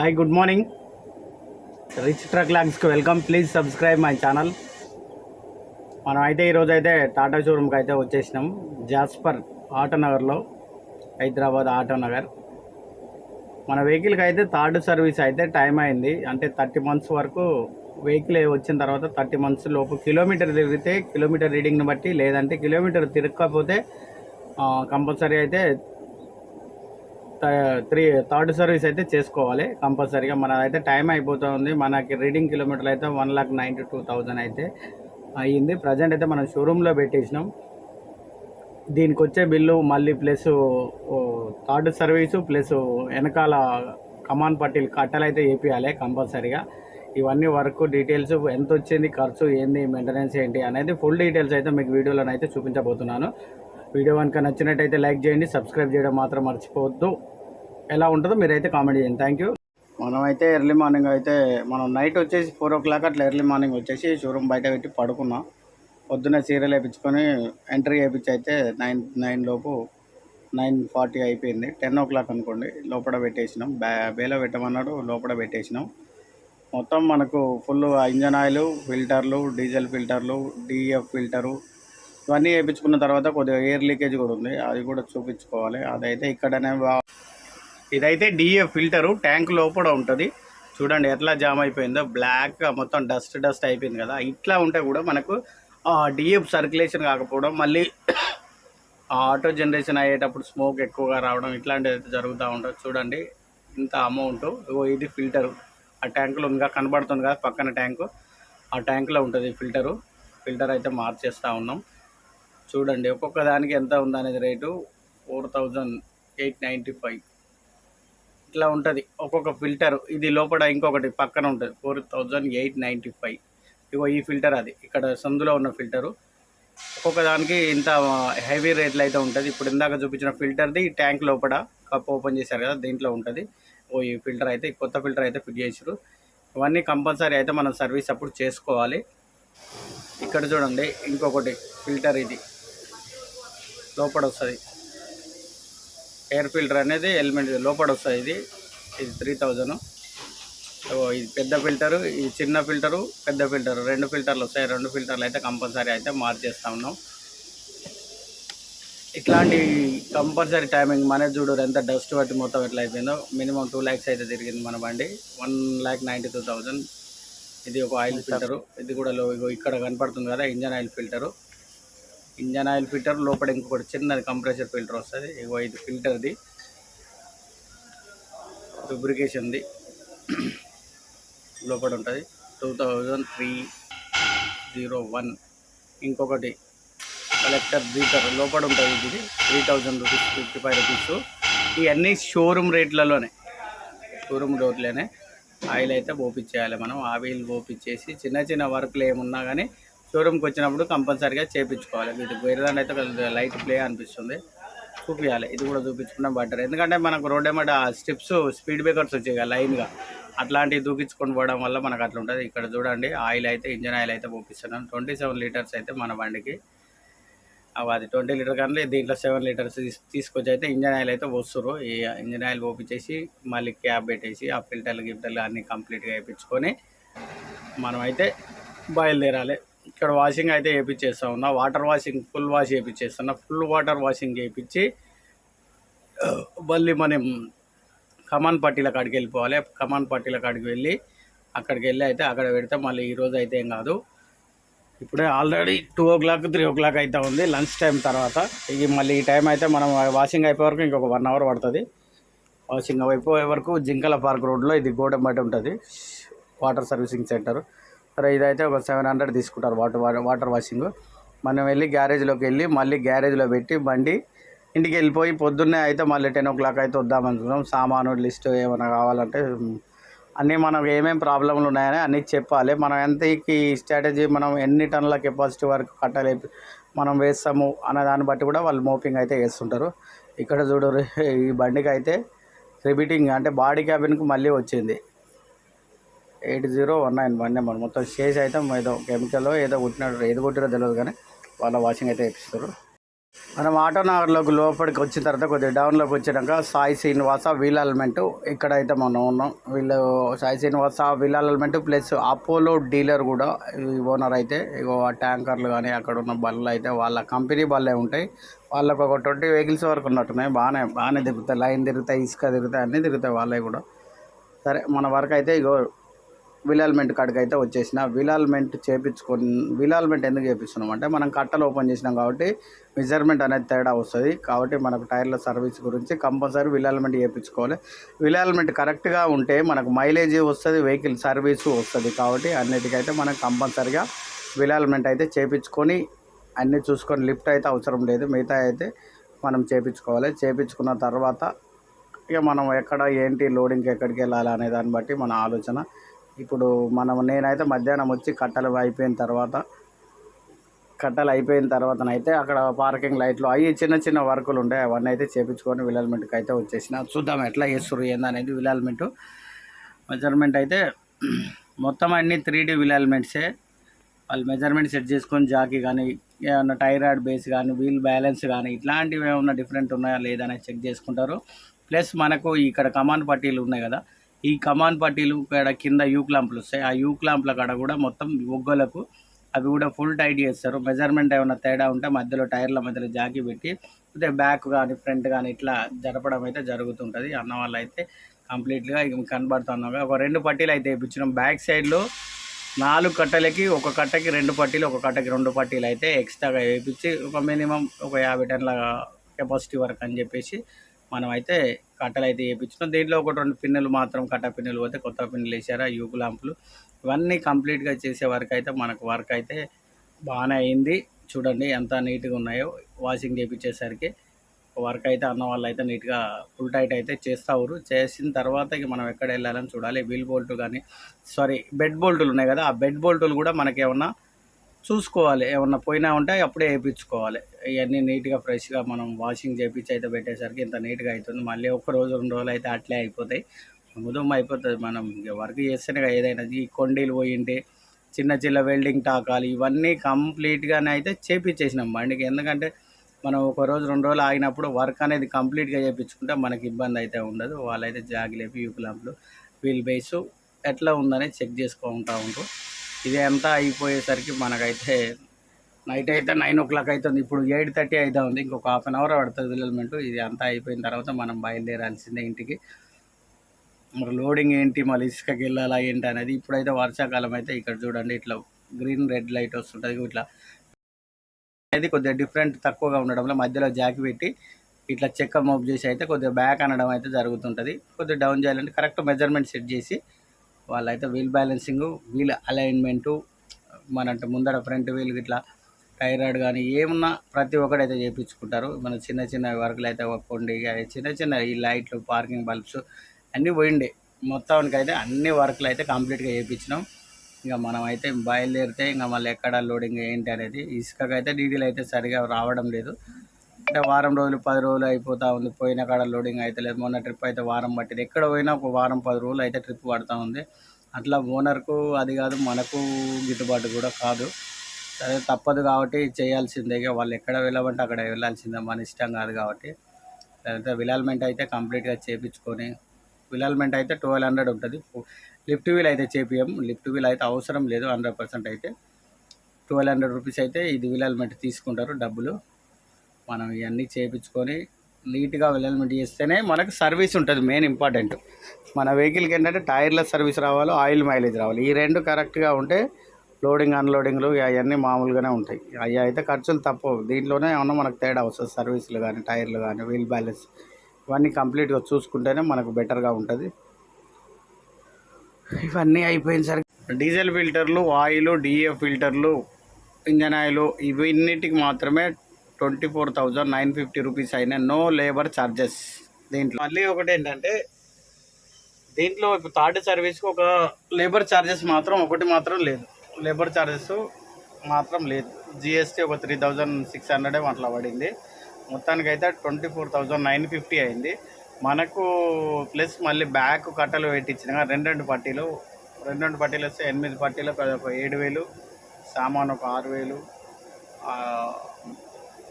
Hi good morning rich truck లాగ్స్కి welcome please subscribe my channel మనం అయితే ఈరోజు అయితే టాటా షోరూమ్కి అయితే వచ్చేసినాం. జాస్పర్ ఆటోనగర్లో హైదరాబాద్ ఆటోనగర్ మన వెహికల్కి అయితే థర్డ్ సర్వీస్ అయితే టైం అయింది. అంటే థర్టీ మంత్స్ వరకు వెహికల్ వచ్చిన తర్వాత థర్టీ మంత్స్ లోపు కిలోమీటర్ తిరిగితే కిలోమీటర్ రీడింగ్ని బట్టి లేదంటే కిలోమీటర్ తిరగకపోతే కంపల్సరీ అయితే త్రీ థర్డ్ సర్వీస్ అయితే చేసుకోవాలి కంపల్సరీగా. మన అయితే టైం అయిపోతూ ఉంది మనకి రీడింగ్ కిలోమీటర్లు అయితే one lakh ninety two thousand అయితే అయ్యింది ప్రజెంట్ అయితే మనం షోరూంలో పెట్టేసినాం. దీనికి వచ్చే బిల్లు మళ్ళీ ప్లస్ థర్డ్ సర్వీసు ప్లస్ వెనకాల కమాన్ పట్టీలు కట్టలు అయితే వేపియాలి కంపల్సరీగా. ఇవన్నీ వర్క్ డీటెయిల్స్ ఎంత వచ్చింది ఖర్చు ఏంది మెయింటెనెన్స్ ఏంటి అనేది ఫుల్ డీటెయిల్స్ అయితే మీకు వీడియోలో అయితే చూపించబోతున్నాను. వీడియో కనుక నచ్చినట్టయితే లైక్ చేయండి సబ్స్క్రైబ్ చేయడం మాత్రం మర్చిపోవద్దు. ఎలా ఉంటుందో మీరైతే కామెంట్ చేయండి. థ్యాంక్ యూ మనమైతే ఎర్లీ మార్నింగ్ అయితే మనం నైట్ వచ్చేసి ఫోర్ ఓ క్లాక్ అట్లా ఎర్లీ మార్నింగ్ వచ్చేసి షోరూమ్ బయట పెట్టి పడుకున్నాం. పొద్దున్న సీరియల్ వేయించుకొని ఎంట్రీ వేయించి అయితే నైన్ నైన్ లోపు నైన్ ఫార్టీ అయిపోయింది. టెన్ ఓ క్లాక్ అనుకోండి లోపల పెట్టేసినాం. బే బేలో పెట్టమన్నాడు లోపల పెట్టేసినాం. మొత్తం మనకు ఫుల్ ఇంజన్ ఆయిల్ ఫిల్టర్లు డీజిల్ ఫిల్టర్లు డిఎఫ్ ఫిల్టరు ఇవన్నీ వేయించుకున్న తర్వాత కొద్దిగా ఎయిర్ లీకేజ్ కూడా ఉంది. అది కూడా చూపించుకోవాలి. అదైతే ఇక్కడనే ఇదైతే డిఏ ఫిల్టరు ట్యాంక్ లోపల ఉంటుంది. చూడండి ఎట్లా జామ్ అయిపోయిందో. బ్లాక్ మొత్తం డస్ట్ డస్ట్ అయిపోయింది కదా. ఇట్లా ఉంటే కూడా మనకు డిఏ సర్క్యులేషన్ కాకపోవడం మళ్ళీ ఆటో జనరేషన్ అయ్యేటప్పుడు స్మోక్ ఎక్కువగా రావడం ఇట్లాంటిది అయితే జరుగుతూ ఉంటుంది చూడండి ఇంత అమౌంట్ ఇది ఫిల్టరు ఆ ట్యాంకులో ఇంకా కనబడుతుంది కదా పక్కన ట్యాంకు ఆ ట్యాంకులో ఉంటుంది ఫిల్టరు ఫిల్టర్ అయితే మార్చేస్తూ ఉన్నాం. చూడండి ఒక్కొక్క దానికి ఎంత ఉందనేది rate? Four thousand eight ninety five. ఇట్లా ఉంటుంది ఒక్కొక్క ఫిల్టర్. ఇది లోపల ఇంకొకటి పక్కన ఉంటుంది four thousand eight ninety five. ఇగో ఈ ఫిల్టర్ అది ఇక్కడ సందులో ఉన్న ఫిల్టరు. ఒక్కొక్క దానికి ఇంత హెవీ రేట్లు అయితే ఉంటుంది. ఇప్పుడు ఇందాక చూపించిన ఫిల్టర్ది ఈ ట్యాంక్ లోపల కప్ ఓపెన్ చేశారు కదా దీంట్లో ఉంటుంది. ఓ ఈ ఫిల్టర్ అయితే కొత్త ఫిల్టర్ అయితే ఫిట్ చేసారు ఇవన్నీ కంపల్సరీ అయితే మనం సర్వీస్ అప్పుడు చేసుకోవాలి. ఇక్కడ చూడండి ఇంకొకటి ఫిల్టర్ ఇది. లోపల వస్తుంది ఎయిర్ ఫిల్టర్ అనేది ఎలిమెంట్ లోపల వస్తుంది ఇది. ఇది త్రీ థౌజండ్ ఇది పెద్ద ఫిల్టరు ఇది చిన్న ఫిల్టరు పెద్ద ఫిల్టరు రెండు ఫిల్టర్లు వస్తాయి. రెండు ఫిల్టర్లు అయితే కంపల్సరీ అయితే మార్చేస్తా ఉన్నాం. ఇట్లాంటి కంపల్సరీ టైమింగ్ మన చూడు ఎంత డస్ట్ బట్టి మొత్తం ఎట్లా అయిపోయిందో. మినిమం టూ ల్యాక్స్ అయితే తిరిగింది మన బండి. One lakh ninety two thousand ఇది ఒక ఆయిల్ ఫిల్టరు ఇది కూడా లో ఇక్కడ కనపడుతుంది కదా engine oil filter engine oil filter లోపల ఇంకొకటి చిన్నది కంప్రెసర్ ఫిల్టర్ వస్తుంది. ఇగో ఇది ఫిల్టర్ది. లూబ్రికేషన్ది లోపల ఉంటుంది. Two thousand three zero one ఇంకొకటి కలెక్టర్ బీటర్ లోపల ఉంటుంది ఇది. Three thousand rupees fifty five rupees ఇవన్నీ షోరూమ్ రేట్లలోనే. షోరూమ్ డోర్లోనే. ఆయిల్ అయితే పోపించేయాలి మనం. ఆయిల్ పోపించేసి చిన్న చిన్న వర్క్లు ఏమున్నా కానీ షోరూమ్కి వచ్చినప్పుడు కంపల్సరీగా చేయించుకోవాలి వీటికి వేరే అయితే కొంచెం లైట్ ప్లే అనిపిస్తుంది. చూపించాలి ఇది కూడా చూపించుకున్నా బెటర్. ఎందుకంటే మనకు రోడ్ ఏమంటే ఆ స్టెప్స్ స్పీడ్ బ్రేకర్స్ వచ్చాయి కదా లైన్గా. అట్లాంటివి దూకించుకొని పోవడం వల్ల మనకు అట్లా ఉంటుంది. ఇక్కడ చూడండి ఆయిల్ అయితే ఇంజన్ ఆయిల్ అయితే పోపిస్తున్నాను ట్వంటీ సెవెన్ లీటర్స్ అయితే మన బండికి. అవి అది ట్వంటీ లీటర్ కానీ దీంట్లో సెవెన్ లీటర్స్ తీసుకొచ్చి అయితే ఇంజన్ ఆయిల్ అయితే వస్తురు ఈ ఇంజన్ ఆయిల్ పోపించేసి మళ్ళీ క్యాబ్ పెట్టేసి ఆ ఫిల్టర్లు గిఫ్టర్లు అన్నీ కంప్లీట్గా వేయించుకొని మనం అయితే బయలుదేరాలి. ఇక్కడ వాషింగ్ అయితే వేయించేస్తా ఉన్నా. వాటర్ వాషింగ్ ఫుల్ వాష్ వేయించేస్తున్నా ఫుల్ వాటర్ వాషింగ్ చేయించి మళ్ళీ మనం కమాన్ పట్టీల కాడికి వెళ్ళిపోవాలి. కమాన్ పట్టీల కాడికి వెళ్ళి అక్కడికి వెళ్ళి అయితే అక్కడ పెడితే మళ్ళీ ఈరోజు అయితే ఏం కాదు. ఇప్పుడే already two o'clock three o'clock అయితే ఉంది. లంచ్ టైం తర్వాత ఇది మళ్ళీ ఈ టైం అయితే మనం వాషింగ్ అయిపోయే వరకు ఇంకొక వన్ అవర్ పడుతుంది. వాషింగ్ అయిపోయే వరకు జింకల పార్క్ రోడ్లో ఇది గోడెంబట ఉంటుంది. Water servicing centre. ఇదైతే ఒక సెవెన్ హండ్రెడ్ తీసుకుంటారు వాటర్ వాటర్ వాషింగ్ మనం వెళ్ళి గ్యారేజ్లోకి వెళ్ళి మళ్ళీ గ్యారేజ్లో పెట్టి బండి ఇంటికి వెళ్ళిపోయి పొద్దున్నే అయితే మళ్ళీ టెన్ ఓ క్లాక్ అయితే వద్దాం అనుకున్నాం. సామాను లిస్ట్ ఏమైనా కావాలంటే అన్నీ మనం ఏమేమి ప్రాబ్లంలు ఉన్నాయని అన్నీ చెప్పాలి. మనం ఎంతకి స్ట్రాటజీ మనం ఎన్ని టన్నుల కెపాసిటీ వరకు కట్టాలి మనం వేస్తాము అనే దాన్ని బట్టి కూడా వాళ్ళు మోపింగ్ అయితే వేస్తుంటారు. ఇక్కడ చూడరు ఈ బండికి అయితే రిపీటింగ్ అంటే బాడీ క్యాబిన్కి మళ్ళీ వచ్చింది. Eight zero one nine one number. మొత్తం చేసి అయితే ఏదో కెమికల్ ఏదో కొట్టినట్టు ఏది కొట్టిరో తెలియదు కానీ వాళ్ళ వాషింగ్ అయితే ఇప్పిస్తారు మనం ఆటో నగర్లోకి లోపలికి వచ్చిన తర్వాత కొద్దిగా డౌన్లోకి వచ్చినాక సాయి శ్రీనివాస వీల్ అల్మెంట్ ఇక్కడ అయితే మనం ఉన్నాం. వీళ్ళు Sai Srinivasa wheel plus Apollo dealer కూడా ఈ ఓనర్ అయితే ఇగో ఆ ట్యాంకర్లు కానీ అక్కడ ఉన్న బళ్ళు అయితే వాళ్ళ కంపెనీ బళ్ళే ఉంటాయి. వాళ్ళకు ఒక ట్వంటీ వెహికల్స్ వరకు ఉన్నట్టున్నాయి. బాగానే బాగానే తిరుగుతాయి. లైన్ తిరుగుతాయి ఇసుక తిరుగుతాయి అన్నీ తిరుగుతాయి వాళ్ళే కూడా. సరే మన వరకు అయితే ఇగో విలాల్మెంట్ కాడికి అయితే వచ్చేసిన విలాల్మెంట్ చేపించుకొని విలాల్మెంట్ ఎందుకు చేపిస్తున్నాం అంటే మనం కట్టలు ఓపెన్ చేసినాం కాబట్టి మెజర్మెంట్ అనేది తేడా వస్తుంది. కాబట్టి మనకు టైర్ల సర్వీస్ గురించి కంపల్సరీ విలాల్మెంట్ చేయించుకోవాలి విలాల్మెంట్ కరెక్ట్గా ఉంటే మనకు మైలేజ్ వస్తుంది వెహికల్ సర్వీసు వస్తుంది కాబట్టి అన్నిటికైతే మనం కంపల్సరిగా విలాల్మెంట్ అయితే చేపించుకొని అన్నీ చూసుకొని లిఫ్ట్ అయితే అవసరం లేదు. మిగతా అయితే మనం చేపించుకోవాలి. చేపించుకున్న తర్వాత ఇక మనం ఎక్కడ ఏంటి లోడింగ్కి ఎక్కడికి వెళ్ళాలి అనే దాన్ని బట్టి మన ఆలోచన ఇప్పుడు మనం నేనైతే మధ్యాహ్నం వచ్చి కట్టలు అయిపోయిన తర్వాత కట్టలు అయిపోయిన తర్వాతనైతే అక్కడ పార్కింగ్ లైట్లు అవి చిన్న చిన్న వర్కులు ఉండే అవన్నీ అయితే చేపించుకొని విలాల్మెంట్కి అయితే వచ్చేసిన. చూద్దాం ఎట్లా చేస్తారు ఏందనేది విలాల్మెంట్ మెజర్మెంట్ అయితే మొత్తం అన్ని త్రీ డీ విలాల్మెంట్సే వాళ్ళు మెజర్మెంట్ సెట్ చేసుకొని జాకీ కానీ ఏమన్నా టైరాయిడ్ బేస్ కానీ వీల్ బ్యాలెన్స్ కానీ ఇట్లాంటివి ఏమన్నా డిఫరెంట్ ఉన్నాయా లేదా అనేది చెక్ చేసుకుంటారు. ప్లస్ మనకు ఇక్కడ కమాన్ పట్టీలు ఉన్నాయి కదా ఈ కమాన్ పట్టీలు ఇక్కడ కింద యూ క్లాంపులు వస్తాయి. ఆ యూ క్లాంప్ల కాడ కూడా మొత్తం ఒగ్గలకు అవి కూడా ఫుల్ టైట్ చేస్తారు. మెజర్మెంట్ ఏమైనా తేడా ఉంటే మధ్యలో టైర్ల మధ్యలో జాకి పెట్టి అయితే బ్యాక్ కానీ ఫ్రంట్ కానీ ఇట్లా జరపడం అయితే జరుగుతుంటుంది. అన్న వాళ్ళు అయితే కంప్లీట్గా ఇక కనబడుతున్నాగా. ఒక రెండు పట్టీలు అయితే వేయించినాం బ్యాక్ సైడ్లో నాలుగు కట్టలకి ఒక కట్టకి రెండు పట్టీలు ఒక కట్టకి రెండు పట్టీలు అయితే ఎక్స్ట్రాగా వేయించి ఒక మినిమం ఒక యాభై టన్ల కెపాసిటీ వరకు అని చెప్పేసి మనమైతే కట్టలు అయితే వేయించినాం దీంట్లో ఒక రెండు పిన్నులు మాత్రం కట్ట పిన్నులు పోతే కొత్త పిన్నులు వేసారా ఆ యూకు లాంపులు ఇవన్నీ కంప్లీట్గా చేసే వరకు అయితే మనకు వర్క్ అయితే బాగానే అయింది. చూడండి ఎంత నీట్గా ఉన్నాయో వాషింగ్ చేయించేసరికి. వర్క్ అయితే అన్న వాళ్ళు అయితే నీట్గా ఫుల్ టైట్ అయితే చేస్తారు చేసిన తర్వాత ఇక మనం ఎక్కడ వెళ్ళాలని చూడాలి. వీల్ బోల్ట్ కానీ సారీ బెడ్ బోల్టులు ఉన్నాయి కదా ఆ బెడ్ బోల్టులు కూడా మనకేమన్నా చూసుకోవాలి. ఏమన్నా పోయినా ఉంటే అప్పుడే వేయించుకోవాలి. ఇవన్నీ నీట్గా ఫ్రెష్గా మనం వాషింగ్ చేయించి అయితే పెట్టేసరికి ఇంత నీట్గా అవుతుంది మళ్ళీ ఒక రోజు రెండు రోజులు అయితే అట్లే అయిపోతాయి. ముదుమ అయిపోతుంది. మనం ఇక వర్క్ చేస్తేనే ఏదైనా ఈ కొండీలు పోయింటే చిన్న చిన్న వెల్డింగ్ టాకాలు ఇవన్నీ కంప్లీట్గానే అయితే చేపించేసినాం బండికి. ఎందుకంటే మనం ఒక రోజు రెండు రోజులు ఆగినప్పుడు వర్క్ అనేది కంప్లీట్గా చేయించుకుంటే మనకి ఇబ్బంది అయితే ఉండదు. వాళ్ళైతే జాగిలేపి యూకులాంపులు వీల్ బేసు ఎట్లా ఉందని చెక్ చేసుకుంటూ ఉంటారు ఇది అంతా అయిపోయేసరికి మనకైతే నైట్ అయితే నైన్ ఓ క్లాక్ అవుతుంది ఇప్పుడు ఎయిట్ థర్టీ అయితే ఉంది. ఇంకొక హాఫ్ అన్ అవర్ పడుతుంది విలల్మెంట్ ఇది అంతా అయిపోయిన తర్వాత మనం బయలుదేరాల్సిందే ఇంటికి. మరి లోడింగ్ ఏంటి? మళ్ళీ ఇసుకకి వెళ్ళాలా ఏంటి అనేది ఇప్పుడైతే వర్షాకాలం అయితే ఇక్కడ చూడండి. ఇట్లా గ్రీన్ రెడ్ లైట్ వస్తుంటుంది. ఇట్లా అనేది కొద్దిగా డిఫరెంట్ తక్కువగా ఉండడం వల్ల మధ్యలో జాకి పెట్టి ఇట్లా చెక్క మోప్ చేసి అయితే కొద్దిగా బ్యాక్ అనడం అయితే జరుగుతుంటుంది. కొద్దిగా డౌన్ చేయాలంటే కరెక్ట్ మెజర్మెంట్ సెట్ చేసి వాళ్ళైతే వీల్ బ్యాలెన్సింగ్ వీల్ అలైన్మెంటు మన ముందర ఫ్రంట్ వీల్ ఇట్లా టైరాయిడ్ కానీ ఏమున్నా ప్రతి ఒక్కటి అయితే చేయించుకుంటారు మన చిన్న చిన్న వర్క్లు అయితే కొండి చిన్న చిన్న ఈ లైట్లు పార్కింగ్ బల్బ్స్ అన్నీ పోయిండే. మొత్తానికి అయితే అన్ని వర్క్లు అయితే కంప్లీట్గా చేయించినాం ఇక మనం అయితే బయలుదేరితే ఇంకా మళ్ళీ ఎక్కడ లోడింగ్ ఏంటి అనేది ఇసుకకైతే డీటెయిల్ అయితే సరిగా రావడం లేదు. అంటే వారం రోజులు పది రోజులు అయిపోతూ ఉంది. పోయిన కాడ లోడింగ్ అయితే లేదు మొన్న ట్రిప్ అయితే వారం పట్టింది. ఎక్కడ పోయినా ఒక వారం పది రోజులు అయితే ట్రిప్ పడుతూ ఉంది. అట్లా ఓనర్కు అది కాదు మనకు గిట్టుబాటు కూడా కాదు. సరే తప్పదు కాబట్టి చేయాల్సిందే. వాళ్ళు ఎక్కడ వెళ్ళమంటే అక్కడ వెళ్ళాల్సిందే. మన ఇష్టం కాదు కాబట్టి. లేకపోతే విలాల్మెంట్ అయితే కంప్లీట్గా చేపించుకొని విలాల్మెంట్ అయితే ట్వెల్వ్ హండ్రెడ్ ఉంటుంది. లిఫ్ట్ వీల్ అయితే చేపియం లిఫ్ట్ వీల్ అయితే అవసరం లేదు. హండ్రెడ్ పర్సెంట్ అయితే. ట్వెల్వ్ హండ్రెడ్ రూపీస్ అయితే ఇది విలాల్మెంట్ తీసుకుంటారు డబ్బులు. మనం ఇవన్నీ చేయించుకొని నీట్గా విలాల్మెంట్ చేస్తేనే మనకు సర్వీస్ ఉంటుంది మెయిన్ ఇంపార్టెంట్. మన వెహికల్కి ఏంటంటే టైర్ల సర్వీస్ రావాలి ఆయిల్ మైలేజ్ రావాలి. ఈ రెండు కరెక్ట్గా ఉంటే లోడింగ్ అన్లోడింగ్లు అవన్నీ మామూలుగానే ఉంటాయి. అవి అయితే ఖర్చులు తప్పవు. దీంట్లోనే ఏమన్నా మనకు తేడా వస్తుంది. సర్వీసులు కానీ టైర్లు కానీ వీల్ బ్యాలెన్స్ ఇవన్నీ కంప్లీట్గా చూసుకుంటేనే మనకు బెటర్గా ఉంటుంది. ఇవన్నీ అయిపోయినసరికి డీజిల్ ఫిల్టర్లు ఆయిల్ డిఏ ఫిల్టర్లు ఇంజన్ ఆయిల్ ఇవన్నిటికి మాత్రమే twenty four thousand nine fifty rupees అయినా నో లేబర్ ఛార్జెస్ దీంట్లో మళ్ళీ ఒకటి ఏంటంటే దీంట్లో ఇప్పుడు థర్డ్ సర్వీస్కి ఒక లేబర్ ఛార్జెస్ మాత్రం ఒకటి మాత్రం లేదు. లేబర్ ఛార్జెస్ మాత్రం లేదు. జిఎస్టీ ఒక త్రీ థౌజండ్ సిక్స్ హండ్రెడ్ అట్లా పడింది. మొత్తానికైతే twenty four thousand nine fifty అయింది. మనకు ప్లస్ మళ్ళీ బ్యాక్ కట్టలు పెట్టించిన రెండు రెండు పట్టీలు. రెండు రెండు పట్టీలు వస్తే ఎనిమిది పట్టీలు ఒక ఏడు వేలు సామాన్ ఒక ఆరు వేలు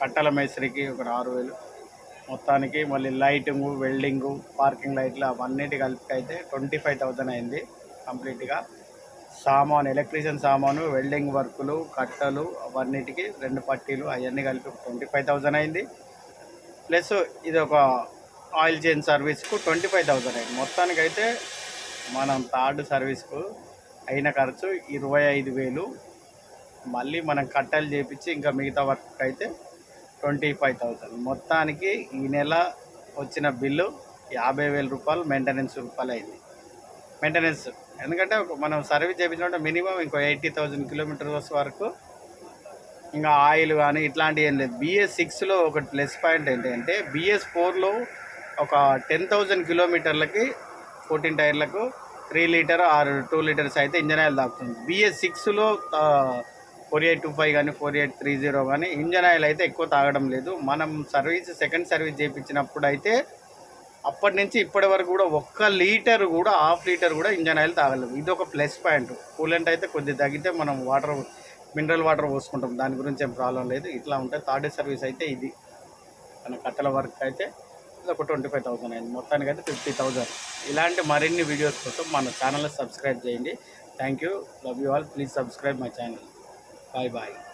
కట్టల మేస్త్రికి ఒక ఆరు వేలు. మొత్తానికి మళ్ళీ లైటింగు వెల్డింగు పార్కింగ్ లైట్లు అవన్నిటి కలిపి అయితే ట్వంటీ ఫైవ్ థౌజండ్ అయింది కంప్లీట్గా. సామాను ఎలక్ట్రీషియన్ సామాను వెల్డింగ్ వర్కులు కట్టలు అవన్నిటికి రెండు పట్టీలు అవన్నీ కలిపి ట్వంటీ ఫైవ్ థౌజండ్ అయింది. ప్లస్ ఇది ఒక ఆయిల్ చేంజ్ సర్వీస్కు ట్వంటీ ఫైవ్ థౌజండ్ అయింది. మొత్తానికైతే మనం థర్డ్ సర్వీస్కు అయిన ఖర్చు ఇరవై ఐదు వేలు. మళ్ళీ మనం కట్టలు చేపించి ఇంకా మిగతా వర్క్ అయితే ట్వంటీ ఫైవ్ థౌసండ్. మొత్తానికి ఈ నెల వచ్చిన బిల్లు యాభై వేల రూపాయలు మెయింటెనెన్స్ రూపాయలు అయింది. మెయింటెనెన్స్ ఎందుకంటే మనం సర్వీస్ చేయించుకుంటే మినిమం ఇంకో ఎయిటీ థౌజండ్ కిలోమీటర్స్ వరకు ఇంకా ఆయిల్ కానీ ఇట్లాంటివి ఏం లేదు. బిఎస్ సిక్స్లో ఒక ప్లస్ పాయింట్ ఏంటంటే బిఎస్ ఫోర్లో ఒక టెన్ థౌజండ్ కిలోమీటర్లకి fourteen టైర్లకు three litre or two litres అయితే ఇంజన్ ఆయిల్ తాగుతుంది బిఎస్ సిక్స్లో ఫోర్ ఎయిట్ టూ ఫైవ్ కానీ ఫోర్ ఎయిట్ త్రీ జీరో కానీ ఇంజన్ ఆయిల్ అయితే ఎక్కువ తాగడం లేదు. మనం సర్వీస్ సెకండ్ సర్వీస్ చేయించినప్పుడు అయితే అప్పటి నుంచి ఇప్పటి వరకు కూడా ఒక్క లీటర్ కూడా హాఫ్ లీటర్ కూడా ఇంజన్ ఆయిల్ తాగలేదు ఇది ఒక ప్లస్ పాయింట్. కూలెంట్ అయితే కొద్దిగా తగ్గితే మనం వాటర్ మినరల్ వాటర్ పోసుకుంటాం. దాని గురించి ఏం ప్రాబ్లం లేదు. ఇట్లా ఉంటే థర్డ్ సర్వీస్ అయితే ఇది. మన కట్టల వర్క్ అయితే ఇది ఒక ట్వంటీ ఫైవ్ థౌసండ్ అయింది. మొత్తానికి అయితే ఫిఫ్టీ థౌసండ్. ఇలాంటి మరిన్ని వీడియోస్ కోసం మన ఛానల్ సబ్స్క్రైబ్ చేయండి. Thank you. Love you all please subscribe my channel Bye bye.